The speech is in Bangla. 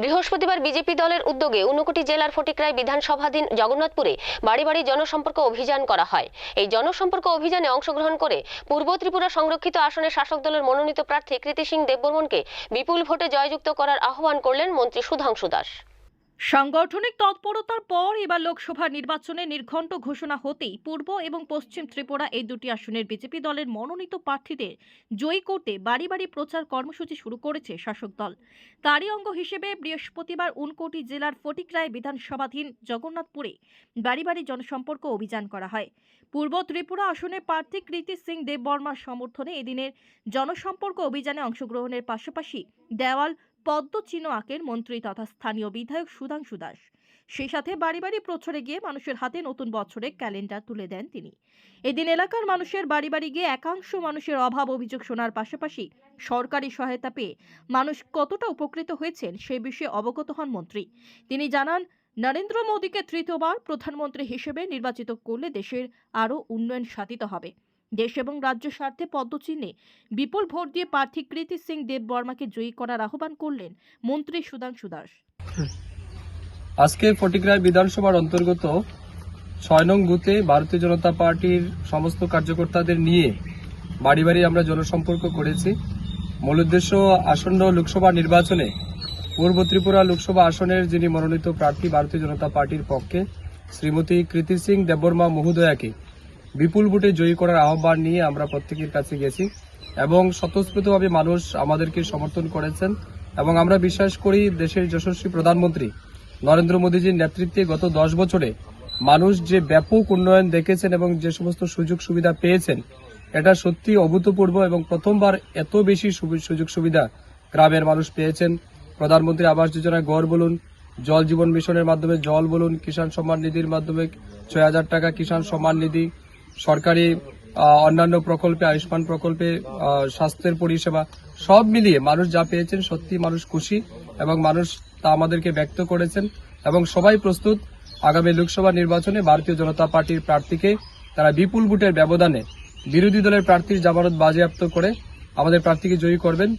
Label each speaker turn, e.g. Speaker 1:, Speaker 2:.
Speaker 1: বৃহস্পতিবার বিজেপি দলের উদ্যোগে উনকোটি জেলার ফটিকরায় বিধানসভাধীন জগন্নাথপুরে বাড়ি বাড়ি জনসম্পর্ক অভিযান করা হয়। এই জনসম্পর্ক অভিযানে অংশগ্রহণ করে পূর্ব ত্রিপুরা সংরক্ষিত আসনে শাসক দলের মনোনীত প্রার্থী কৃতি সিং দেববর্মনকে বিপুল ভোটে জয়যুক্ত করার আহ্বান করলেন মন্ত্রী সুধাংশু দাস।
Speaker 2: সাংগঠনিক তৎপরতার পর এবার লোকসভা নির্বাচনে নির্ঘণ্ট ঘোষণা হতেই পূর্ব এবং পশ্চিম ত্রিপুরা এই দুটি আসনের বিজেপি দলের মনোনীত প্রার্থীদের জয়ী করতে বাড়ি বাড়ি প্রচার কর্মসূচি শুরু করেছে শাসক দল। তারই অঙ্গ হিসেবে বৃহস্পতিবার উনকোটি জেলার ফটিকরায় বিধানসভাধীন জগন্নাথপুরে বাড়ি বাড়ি জনসম্পর্ক অভিযান করা হয়। পূর্ব ত্রিপুরা আসনে প্রার্থী কৃতি সিং দেববর্মার সমর্থনে এদিনের জনসম্পর্ক অভিযানে অংশগ্রহণের পাশাপাশি দেওয়াল পদ্মচিহ্ন আঁকেন মন্ত্রী তথা স্থানীয় বিধায়ক সুধাংশু দাস। সেই সাথে বাড়ি বাড়ি প্রচারে গিয়ে মানুষের হাতে নতুন বছরের ক্যালেন্ডার তুলে দেন তিনি। এদিন এলাকার মানুষের বাড়ি বাড়ি গিয়ে একাংশ মানুষের অভাব অভিযোগ শোনার পাশাপাশি সরকারি সহায়তা পেয়ে মানুষ কতটা উপকৃত হয়েছেন সে বিষয়ে অবগত হন মন্ত্রী। তিনি জানান, নরেন্দ্র মোদীকে তৃতীয়বার প্রধানমন্ত্রী হিসেবে নির্বাচিত করলে দেশের আরও উন্নয়ন সাধিত হবে। দেশ এবং রাজ্য স্বার্থে পদ্মচিহ্নে বিপুল ভোট দিয়ে প্রার্থী কৃতি সিং দেব বর্মাকে জয়ী করার আহ্বান করলেন মন্ত্রী সুধাংশু দাস।
Speaker 3: আজকে ফটিকরায় বিধানসভার অন্তর্গত ছয় নং বুথে ভারতীয় জনতা পার্টির সমস্ত কার্যকর্তাদের নিয়ে বাড়ি বাড়ি আমরা জনসম্পর্ক করেছি। মূল উদ্দেশ্য আসন্ন লোকসভা নির্বাচনে পূর্ব ত্রিপুরা লোকসভা আসনের যিনি মনোনীত প্রার্থী ভারতীয় জনতা পার্টির পক্ষে, শ্রীমতী কৃতি সিং দেববর্মা মহোদয়াকে বিপুল ভোটে জয়ী করার আহ্বান নিয়ে আমরা প্রত্যেকের কাছে গেছি এবং স্বতঃস্ফূর্তভাবে মানুষ আমাদেরকে সমর্থন করেছেন এবং আমরা বিশ্বাস করি দেশের যশস্বী প্রধানমন্ত্রী নরেন্দ্র মোদীজির নেতৃত্বে গত দশ বছরে মানুষ যে ব্যাপক উন্নয়ন দেখেছেন এবং যে সমস্ত সুযোগ সুবিধা পেয়েছেন, এটা সত্যি অভূতপূর্ব এবং প্রথমবার এত বেশি সুযোগ সুবিধা গ্রামের মানুষ পেয়েছেন। প্রধানমন্ত্রী আবাস যোজনায় গড় বলুন, জল জীবন মিশনের মাধ্যমে জল বলুন, কিষাণ সম্মান নিধির মাধ্যমে ছয় হাজার টাকা কিষাণ সম্মান নিধি সরকারি অন্যান্য প্রকল্পে, আয়ুষ্মান প্রকল্পে স্বাস্থ্যের পরিষেবা, সব মিলিয়ে মানুষ যা পেয়েছেন সত্যি মানুষ খুশি এবং মানুষ তা আমাদেরকে ব্যক্ত করেছেন এবং সবাই প্রস্তুত। আগামী লোকসভা নির্বাচনে ভারতীয় জনতা পার্টির প্রার্থীকে তারা বিপুল ভোটের ব্যবধানে বিরোধী দলের প্রার্থীর জামানত বাজেয়াপ্ত করে আমাদের প্রার্থীকে জয়ী করবেন।